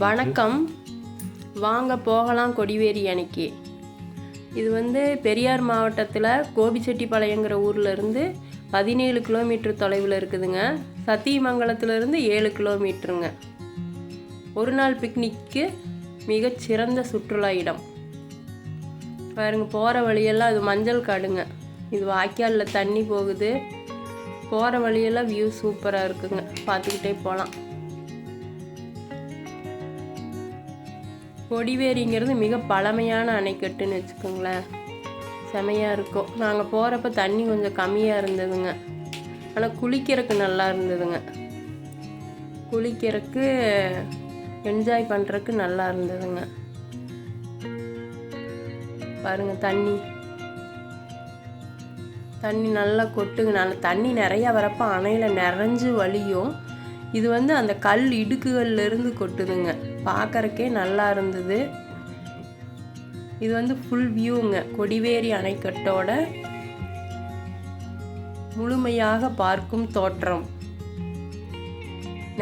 வணக்கம். வாங்க போகலாம் கொடிவேரி அணைக்கு. இது வந்து பெரியார் மாவட்டத்தில் கோபிச்செட்டிப்பாளையங்கிற ஊர்லேருந்து பதினேழு கிலோமீட்டர் தொலைவில் இருக்குதுங்க. சத்தியமங்கலத்துலேருந்து ஏழு கிலோமீட்டருங்க. ஒரு நாள் பிக்னிக்கு மிகச்சிறந்த சுற்றுலா இடம். பாருங்க போகிற வழியெல்லாம் அது மஞ்சள் காடுங்க. இது வாய்க்காலில் தண்ணி போகுது. போகிற வழியெல்லாம் வியூ சூப்பராக இருக்குங்க. பார்த்துக்கிட்டே போகலாம் கொடிவேரிங்கிறது மிக பழமையான அணைக்கட்டுன்னு வச்சுக்கோங்களேன். செமையாக இருக்கும். நாங்கள் போகிறப்ப தண்ணி கொஞ்சம் கம்மியாக இருந்ததுங்க. ஆனால் குளிக்கிறதுக்கு நல்லா இருந்ததுங்க. குளிக்கிறதுக்கு என்ஜாய் பண்ணுறதுக்கு நல்லா இருந்ததுங்க. பாருங்க தண்ணி. தண்ணி நல்லா கொட்டுங்க. நல்ல தண்ணி நிறையா வரப்போ அணையில் நிறைஞ்சு வழியும். இது வந்து அந்த கல் இடுக்குகள்லேருந்து கொட்டுதுங்க. பார்க்கறக்கே நல்லா இருந்தது. இது வந்து ஃபுல் வியூங்க கொடிவேரி அணைக்கட்டோட முழுமையாக பார்க்கும் தோற்றம்.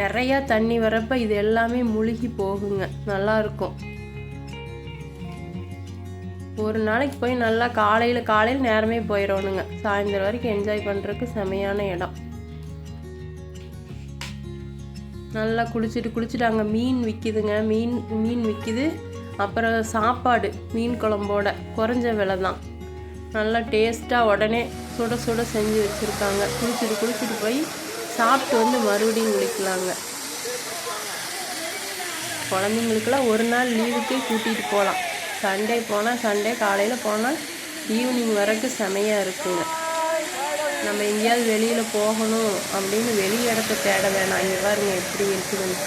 நிறையா தண்ணி வரப்ப இது எல்லாமே முழுகி போகுங்க. நல்லா இருக்கும். ஒரு நாளைக்கு போய் நல்லா காலையில் காலையில் நேரமே போயிடணுங்க சாயந்தரம் வரைக்கும் என்ஜாய் பண்ணுறதுக்கு செமையான இடம். நல்லா குளிச்சுட்டு குளிச்சுட்டு அங்கே மீன் விற்கிதுங்க மீன் மீன் விற்கிது அப்புறம் சாப்பாடு மீன் குழம்போட. குறைஞ்ச விலை தான் நல்லா டேஸ்ட்டாக உடனே சுட சுட செஞ்சு வச்சுருக்காங்க. குளிச்சுட்டு குளிச்சுட்டு போய் சாப்பிட்டு வந்து மறுபடியும் குளிக்கலாங்க. குழந்தைங்களுக்கெல்லாம் ஒரு நாள் லீவுக்கே கூட்டிகிட்டு போகலாம் சண்டே போனால் சண்டே காலையில் போனால் ஈவினிங் வரைக்கும் செமையாக இருக்குங்க. நம்ம எங்கேயாவது வெளியில் போகணும் அப்படின்னு வெளி இடத்த தேட வேணாம். இங்கே பாருங்க எப்படி இருக்குதுன்னு.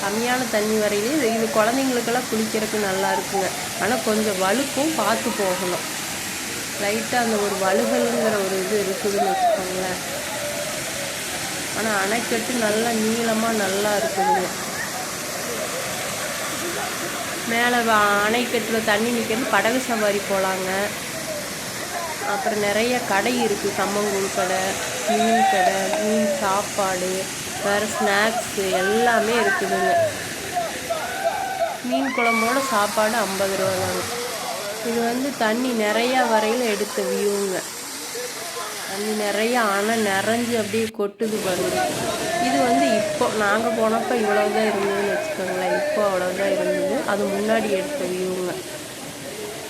கம்மியான தண்ணி வரையிலே இது குழந்தைங்களுக்கெல்லாம் குளிக்கிறதுக்கு நல்லா இருக்குங்க. ஆனால் கொஞ்சம் வலுப்பும் பார்த்து போகணும். லைட்டாக அந்த ஒரு வழுகலுங்கிற ஒரு இது இருக்குதுன்னு வச்சுக்கோங்களேன். ஆனால் அணைக்கட்டு நல்லா நீளமாக நல்லா இருக்குதுங்க. மேலே அணைக்கட்டில் தண்ணி நிற்கிறது படகு சவாரி போகலாங்க அப்புறம் நிறைய கடை இருக்குது கம்மங்கூழ் கடை மீன் கடை மீன் சாப்பாடு வேறு ஸ்நாக்ஸு எல்லாமே இருக்குதுங்க. மீன் குழம்போட சாப்பாடு ஐம்பது ரூபா தாங்க. இது வந்து தண்ணி நிறையா வரையில் எடுத்த வியூங்க. தண்ணி நிறையா அணை நிறைஞ்சு அப்படியே கொட்டுது பாருங்க. இது வந்து இப்போ நாங்கள் போனப்போ இவ்வளோ தான் இருந்ததுன்னு வச்சுக்கோங்களேன். இப்போ அவ்வளோதான் இருந்தது. அது முன்னாடி எடுத்த வியூங்க.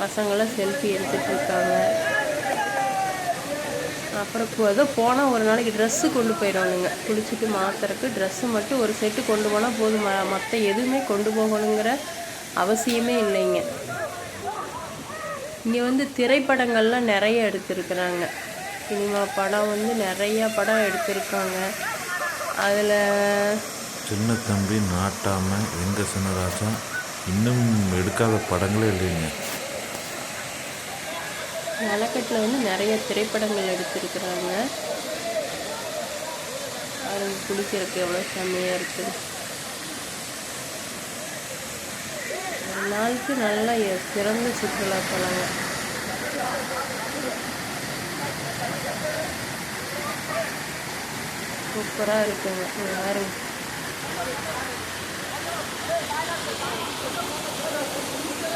பசங்களாம் செல்ஃபி எடுத்துகிட்டு இருக்காங்க. அப்புறம் இப்போ ஏதோ போனால் ஒரு நாளைக்கு ட்ரெஸ்ஸு கொண்டு போயிடணுங்க குளிச்சுட்டு மாத்துறதுக்கு ட்ரெஸ்ஸு மட்டும் ஒரு செட்டு கொண்டு போனால் போதும். மற்ற எதுவுமே கொண்டு போகணுங்கிற அவசியமே இல்லைங்க. இங்கே வந்து திரைப்படங்கள்லாம் நிறைய எடுத்திருக்கிறாங்க. சினிமா படம் வந்து நிறையா படம் எடுத்திருக்காங்க. அதில் சின்ன தம்பி நாட்டாமல் எங்கள் சின்னராசா இன்னும் எடுக்காத படங்களே இல்லைங்க. நலக்கட்டில் வந்து நிறைய திரைப்படங்கள் எடுத்திருக்கிறாங்க. அது குளிக்கிறதுக்கு எவ்வளோ செம்மையாக இருக்குது ஒரு நாளுக்கு நல்லா எ- சிறந்த சுற்றுலா போலாங்க சூப்பராக இருக்குங்க யாரும்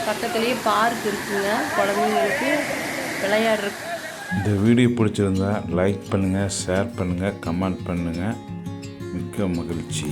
பக்கத்துலேயே பார்க் இருக்குங்க குழந்தைங்களுக்கு. விளையாடுறதுக்கு இந்த வீடியோ பிடிச்சிருந்தா லைக் பண்ணுங்கள் ஷேர் பண்ணுங்கள் கமெண்ட் பண்ணுங்கள் மிக்க மகிழ்ச்சி.